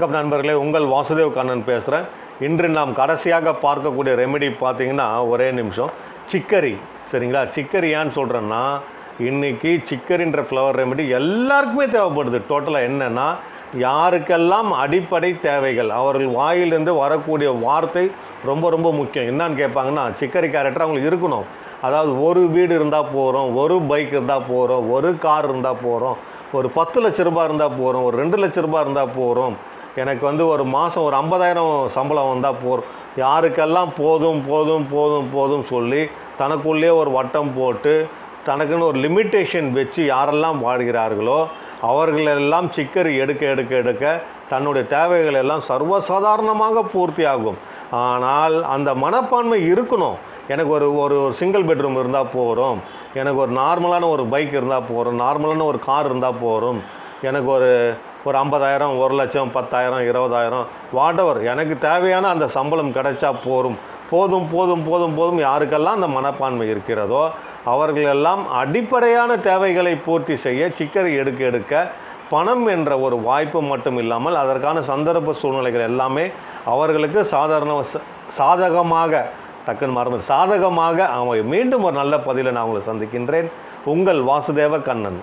வணக்கம் நண்பர்களே உங்கள் வாசுதேவ் கண்ணன் பேசுகிறேன் இன்று நாம் கடைசியாக பார்க்கக்கூடிய ரெமெடி பார்த்தீங்கன்னா ஒரே நிமிஷம். சிக்கரி சரிங்களா? சிக்கரி ஏன்னு சொல்கிறேன்னா இன்றைக்கி சிக்கரின்ற ஃப்ளவர் ரெமெடி எல்லாருக்குமே தேவைப்படுது. டோட்டலாக என்னென்னா யாருக்கெல்லாம் அடிப்படை தேவைகள் அவர்கள் வாயிலிருந்து வரக்கூடிய வார்த்தை ரொம்ப ரொம்ப முக்கியம். என்னன்னு கேட்பாங்கன்னா சிக்கரி கேரக்டர் அவங்களுக்கு இருக்கணும். அதாவது ஒரு வீடு இருந்தால் போகிறோம் ஒரு பைக் இருந்தால் போகிறோம் ஒரு கார் இருந்தால் போகிறோம் ஒரு பத்து லட்ச ரூபாய் இருந்தால் போகிறோம் ஒரு ரெண்டு லட்ச ரூபா இருந்தால் போகிறோம் எனக்கு வந்து ஒரு மாதம் ஒரு ஐம்பதாயிரம் சம்பளம் வந்தால் போகிறோம் யாருக்கெல்லாம் போதும் போதும் போதும் போதும் சொல்லி தனக்குள்ளே ஒரு வட்டம் போட்டு தனக்குன்னு ஒரு லிமிட்டேஷன் வச்சு யாரெல்லாம் வாழ்கிறார்களோ அவர்களெல்லாம் சிக்கரி எடுக்க எடுக்க எடுக்க தன்னுடைய தேவைகள் எல்லாம் சர்வசாதாரணமாக பூர்த்தி ஆகும். ஆனால் அந்த மனப்பான்மை இருக்கணும். எனக்கு ஒரு ஒரு ஒரு சிங்கிள் பெட்ரூம் இருந்தால் போகிறோம் எனக்கு ஒரு நார்மலான ஒரு பைக் இருந்தால் போகிறோம் நார்மலான ஒரு கார் இருந்தால் போகிறோம் எனக்கு ஒரு ஒரு ஐம்பதாயிரம் ஒரு லட்சம் பத்தாயிரம் இருபதாயிரம் வாட்டவர் எனக்கு தேவையான அந்த சம்பளம் கிடைச்சா போரும். போதும் போதும் போதும் போதும் யாருக்கெல்லாம் அந்த மனப்பான்மை இருக்கிறதோ அவர்களெல்லாம் அடிப்படையான தேவைகளை பூர்த்தி செய்ய சிக்கரை எடுக்க எடுக்க பணம் என்ற ஒரு வாய்ப்பு மட்டும் இல்லாமல் அதற்கான சந்தர்ப்ப சூழ்நிலைகள் எல்லாமே அவர்களுக்கு சாதாரண சாதகமாக டக்குன்னு மறந்து சாதகமாக அவன் மீண்டும் ஒரு நல்ல பதிலை நான் உங்களை சந்திக்கின்றேன். உங்கள் வாசுதேவ கண்ணன்.